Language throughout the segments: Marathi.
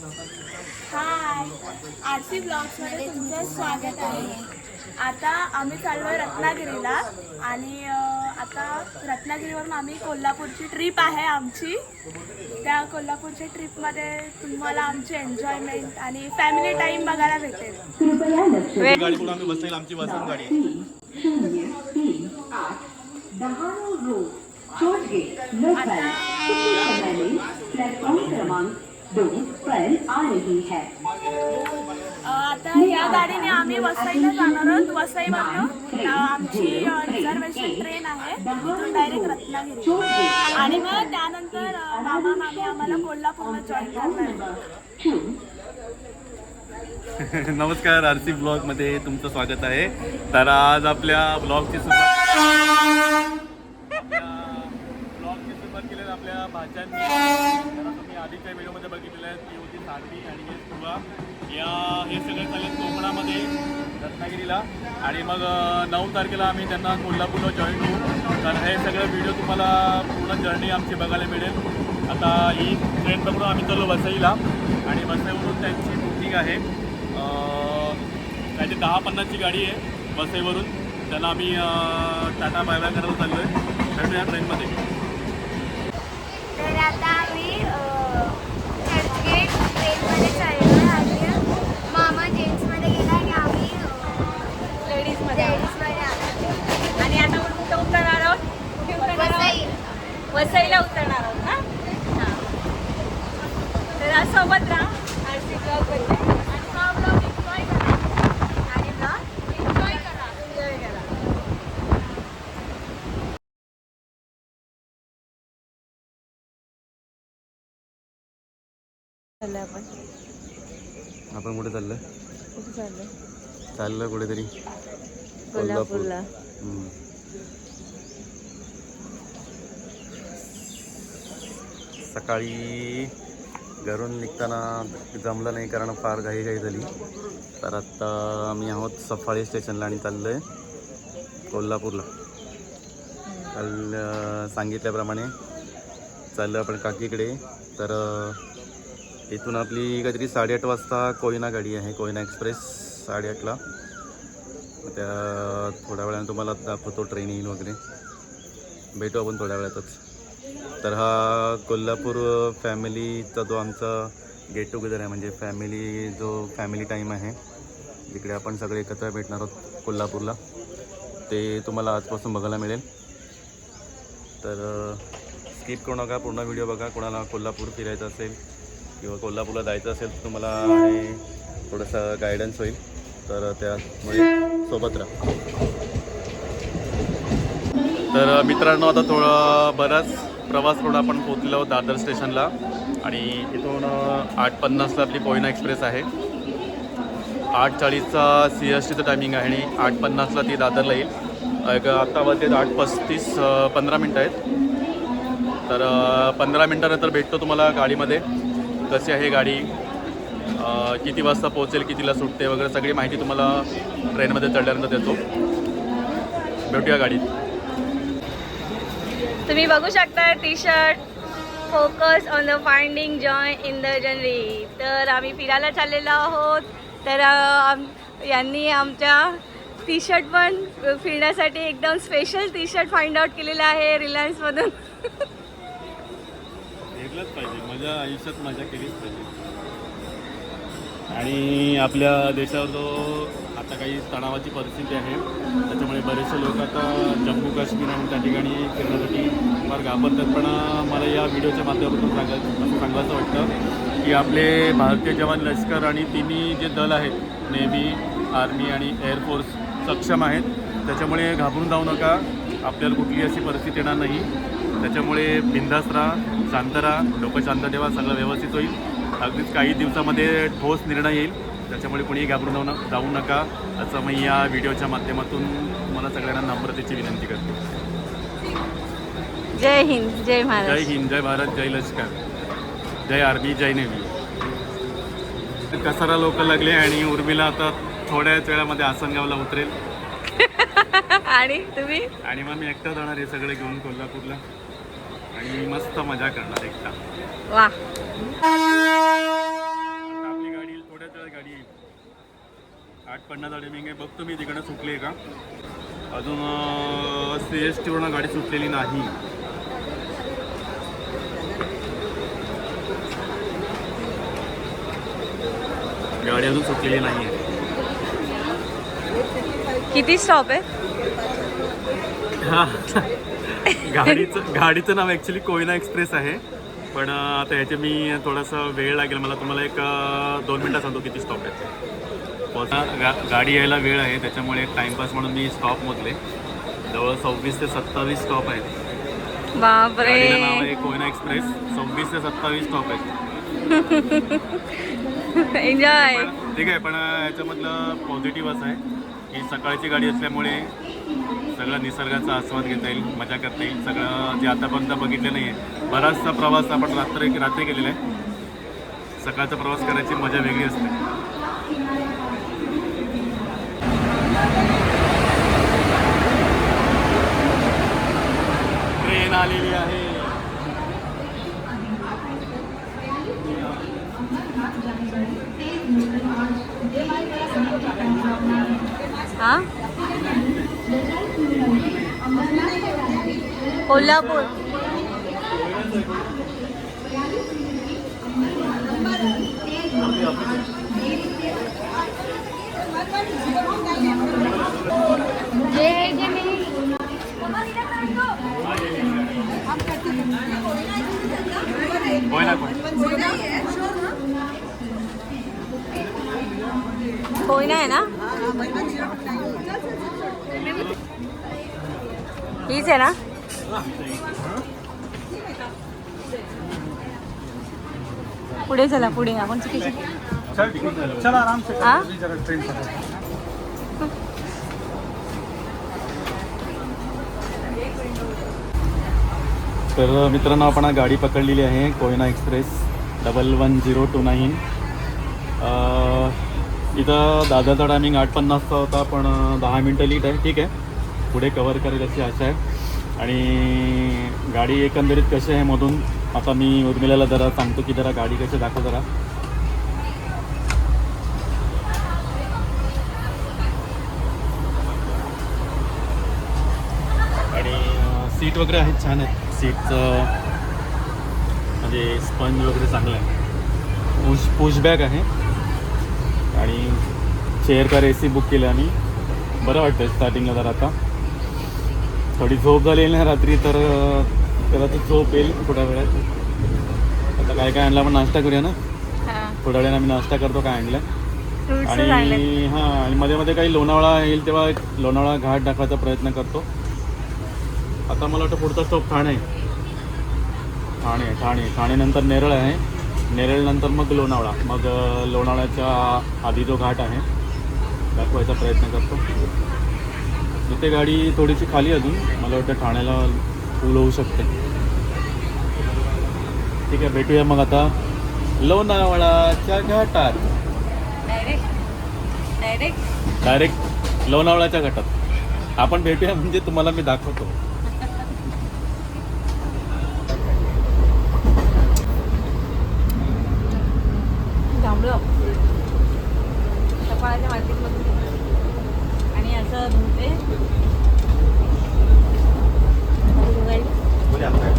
हाय. आरसी ब्लॉग्समध्ये तुमचं स्वागत आहे. आता आम्ही चाललोय रत्नागिरीला आणि आता रत्नागिरीवरून आम्ही कोल्हापूरची ट्रिप आहे आमची. त्या कोल्हापूरच्या ट्रिपमध्ये तुम्हाला आमची एन्जॉयमेंट आणि फॅमिली टाईम बघायला भेटेल. कृपया लक्ष गाडी कुठं आम्ही बसेल आमची वसंत गाडी. आहे. वसईला जाणार आहोत. वसईवरनं आमची रिझर्वेशन ट्रेन आहे. तिथून डायरेक्ट रत्नागिरी. आणि मग त्यानंतर बाबा मामा मामी आम्हाला कोल्हापूरला जॉईन करणार नमस्कार आरसी ब्लॉग ब्लॉगमध्ये तुमचं स्वागत आहे. तर आज आपल्या ब्लॉगची सुरुवात ब्लॉगची सुरुवात केली आपल्या भाज्यांनी तुम्ही आधीच्या व्हिडिओमध्ये बघितलेलं आहे ती होती सागरी आणि हे सुरुवात. या हे सगळे चालेल कोकणामध्ये. रत्नागिरीला आणि मग नऊ तारखेला आम्ही त्यांना कोल्हापूरला जॉईन होऊ. तर हे सगळं व्हिडिओ तुम्हाला पूर्ण जर्नी आमची बघायला मिळेल. आता ही ट्रेन पकडून आम्ही चाललो वसईला. आणि वसईवरून त्यांची बुकिंग आहे. त्याची दहा पन्नासची गाडी आहे वसईवरून. त्यांना आम्ही टाटा बाय बाय करायला चाललो आहे भेटूया ट्रेनमध्ये तर आता आम्ही चर्चगेट ट्रेनमध्ये चाललो आहे मामा जेंट्समध्ये गेला आणि आम्ही लेडीजमध्ये लेडीजमध्ये आलो आणि आता आपण कुठं उतरणार आहोत कुठे उतरणार वसई आहोत वसईला उतरणार आहोत ना तर आज सोबत राहा आरसी ब्लॉगमध्ये आणि हा ब्लॉग एन्जॉय करा आणि ब्लॉग एन्जॉय करा एन्जॉय करा आपण. आपण कुठे चाललं कुठे चाललोय? चाललं कुठेतरी. कोल्हापूरला. सकाळी घरून निघताना जमलं नाही कारण फार घाई घाई झाली. तर आत्ता आम्ही आहोत सफाळे स्टेशनला आणि चाललो आहे कोल्हापूरला. काल सांगितल्याप्रमाणे चाललं आपण काकीकडे. तर इथून आपली काहीतरी साडेआठ वाजता कोयना गाडी आहे कोयना एक्सप्रेस साडेआठला. त्या थोड्या वेळाने तुम्हाला दाखवतो ट्रेन येईल वगैरे. भेटू आपण थोड्या वेळातच. तर हा कोल्हापूर फॅमिलीचा जो आमचा गेट टुगेदर आहे म्हणजे फॅमिली जो फॅमिली टाईम आहे जिकडे आपण सगळे एकत्र भेटणार आहोत कोल्हापूरला. ते तुम्हाला आजपासून बघायला मिळेल. तर स्किप करू नका पूर्ण व्हिडिओ बघा. कोणाला कोल्हापूर फिरायचं असेल किंवा कोल्हापूरला जायचं असेल तर तुम्हाला थोडंसं गायडन्स होईल. तर त्यामुळे सोबत राहा. तर मित्रांनो आता थोडा बराच प्रवास थोडा आपण पोचलो आहोत दादर स्टेशनला. आणि इथून आठ पन्नासला आपली कोयना एक्सप्रेस आहे. आठ चाळीसचा सी एस टीचं टायमिंग आहे आणि आठ पन्नासला ती दादरला येईल. एक आत्ता वाजले आठ पस्तीस पंधरा मिनटं आहेत. तर पंधरा मिनटानंतर भेटतो तुम्हाला गाडीमध्ये. कशी आहे गाडी? किती वाजता पोहोचेल कितीला सुटते वगैरे सगळी माहिती तुम्हाला ट्रेनमध्ये चढल्यानंतर देतो. भेटूया गाडीत. तुम्ही बघू शकता T shirt focus on the finding joy in the जनरी तर आम्ही फिरायला चाललेलो आहोत. तर आम- यांनी आमच्या टी शर्ट पण फिरण्यासाठी एकदम special T shirt find out केलेलं आहे रिलायन्समधून माझ्या आयुष्यात मजा केलीच पाहिजे. आणि आपल्या देशावर जो आता काही तणावाची परिस्थिती आहे त्याच्यामुळे बरेचसे लोक आता जम्मू काश्मीर आणि त्या ठिकाणी फिरण्यासाठी फार घाबरतात. पण मला या व्हिडिओच्या माध्यमातून सांगायचं असं सांगायचं वाटतं की आपले भारतीय जवान लष्कर आणि तिन्ही जे दल आहेत नेव्ही आर्मी आणि एअरफोर्स सक्षम आहेत. त्याच्यामुळे घाबरून जाऊ नका. आपल्याला कुठली अशी परिस्थिती येणार नाही. त्याच्यामुळे बिंदास राहा. शांत राहा डोकं शांत ठेवा सगळं व्यवस्थित होईल. अगदीच काही दिवसामध्ये ठोस निर्णय येईल. त्याच्यामुळे कोणीही घाबरून जाऊ न जाऊ नका. असं मी या व्हिडिओच्या माध्यमातून मला सगळ्यांना नम्रतेची विनंती करतो. जय हिंद जय जय महाराष्ट्र हिंद जय भारत जय लष्कर. जय आर्मी जय नेव्ही. कसारा लोक लागले आणि उर्मिला आता थोड्याच वेळामध्ये आसनगावला उतरेल. आणि तुम्ही? आणि मग मी एकटा जाणार हे सगळे घेऊन कोल्हापूरला. आणि मस्त मजा करणार एकटा वा. आपली गाडी येईल थोड्याच वेळात गाडी येईल. आठ पन्नास टायमिंग आहे बघतो मी तिकडं सुटली आहे का? अजून सी एस टीवरून गाडी सुटलेली नाही. गाडी अजून सुटलेली नाही आहे. किती स्टॉप आहे? हा. गाडीचं गाडीचं नाव ॲक्च्युली कोयना एक्सप्रेस आहे. पण आता ह्याचे मी थोडासा वेळ लागेल. मला तुम्हाला एक दोन मिनटात सांगतो किती स्टॉप आहेत. पोहोचा गा गाडी यायला वेळ आहे. त्याच्यामुळे टाईमपास म्हणून मी स्टॉप मोजले. जवळ सव्वीस ते सत्तावीस स्टॉप आहेत. बापरे. नाव आहे कोयना एक्सप्रेस. सव्वीस ते सत्तावीस स्टॉप आहेत. एन्जॉय ठीक आहे पण याच्यामधलं पॉझिटिव्ह असं आहे. की सकाळची गाडी असल्यामुळे सगळं निसर्गाचा आस्वाद घेता येईल मजा करता येईल. सगळं जे आतापर्यंत बघितलं नाही आहे बराचसा प्रवास आपण रात्री रात्री केलेला आहे. सकाळचा प्रवास करायची मजा वेगळी असते. ट्रेन आलेली आहे. हा? कोल्हापूर. होय ना कोण? कोयना आहे ना? हीच आहे ना पुढे चला पुढे आपण चुकीचे चला आराम से हा ट्रेन तर मित्रांनो आपण गाडी पकडलेली आहे Koyna express double one zero two nine इथं दादाचा टायमिंग आठ पन्नासचा होता पण दहा मिनटं लीट आहे. ठीक आहे. पुढे कवर करेल अशी आशा आहे. आणि गाडी एकंदरीत कशी आहे मधून? आता मी उर्मिलाला जरा सांगतो की जरा गाडी कशी दाखव जरा. आणि सीट वगैरे आहेत छान आहेत. सीटचं म्हणजे स्पंज वगैरे चांगलं आहे. पुश पुशबॅग आहे. आणि chair car A C book केलं आणि बरं वाटतं स्टार्टिंगला जरा आता. थोडी झोप झाली ना रात्री तर त्याला ती झोप येईल थोड्या वेळात. आता काय काय आणलं आपण नाश्ता करूया ना? थोड्या वेळाने आम्ही नाश्ता करतो काय आणलं. आणि हां आणि मध्ये मध्ये काही लोणावळा येईल तेव्हा लोणावळा घाट दाखवायचा प्रयत्न करतो. आता मला वाटतं पुढचा स्टॉप ठाणे. आहे. ठाणे ठाणे ठाणेनंतर नेरळ आहे. नेरळनंतर मग लोणावळा. मग लोणावळ्याच्या आधी जो घाट आहे दाखवायचा प्रयत्न करतो. इथे गाडी थोडीशी खाली अजून. मला वाटतं ठाण्याला पूल होऊ शकते. ठीक आहे भेटूया मग आता. लोणावळाच्या घाटात. डायरेक्ट डायरेक्ट डायरेक्ट लोणावळ्याच्या घाटात. आपण भेटूया म्हणजे तुम्हाला मी दाखवतो. थांबलो. सकाळच्या मार्केटमधून आणि असं धुते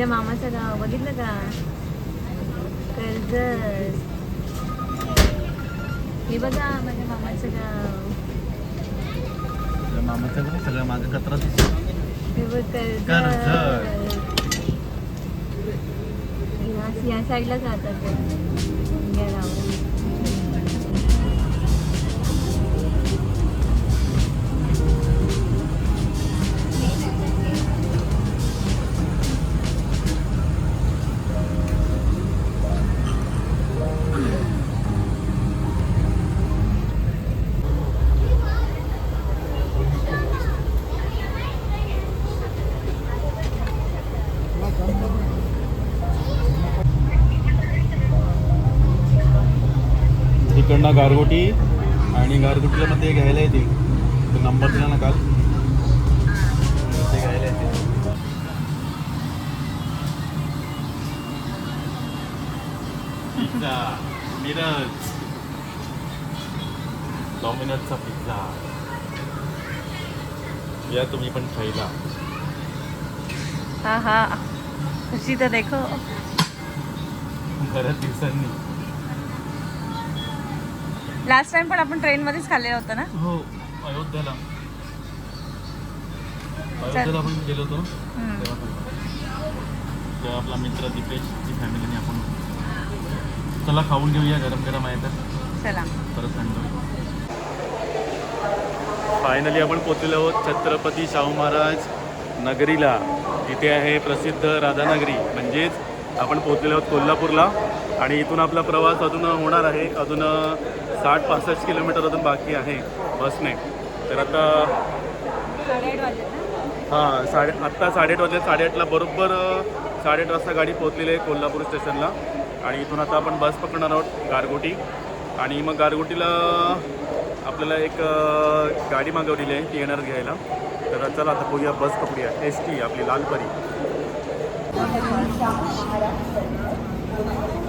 माझ्या मामाचं गाव बघितलं का कर्जत हे बघा माझ्या मामाचं गाव मामाचं सगळं मागं कचरा हे बघ कर्जत. या- साईडला जातात. या गावाला. इकडनं गारगोटी आणि गारगोटीला मध्ये घ्यायला येते तो नंबर दिला ना काल. ते घ्यायला येते पिझ्झा. मिरज. डॉमिनोजचा पिझ्झा. या तुम्ही पण खायला. हा हा. खुशी तर देखो. बऱ्याच दिवसांनी. लास्ट टाइम पण आपण ट्रेन मध्येच खाल्लेलं होतं ना? हो. अयोध्याला. अयोध्येला आपण गेलो होतो. तेव्हा आपला मित्र दीपेशची फॅमिलीने आपण चला खाऊन घेऊया गरम गरम आहे तर. चला. परत थंड. फायनली आपण पोचलेलो आहोत छत्रपती शाहू महाराज नगरीला. इथे आहे प्रसिद्ध राधानगरी. म्हणजेच आपण पोचलेलो आहोत कोल्हापूरला आणि इथून आपला प्रवास अजून होणार आहे. अजून साठ पासष्ट किलोमीटर अजून बाकी आहे बसने. तर आता हां साडे आत्ता साडेआठ वाजले. साडेआठला बरोबर साडेआठ वाजता गाडी पोहोचलेली आहे कोल्हापूर स्टेशनला. आणि इथून आता आपण बस पकडणार आहोत गारगोटी. आणि मग गारगोटीला आपल्याला एक गाडी मागवलेली आहे एन आर घ्यायला. तर चला आता बघूया बस पकडूया. एस टी आपली लालपरी. Thank you.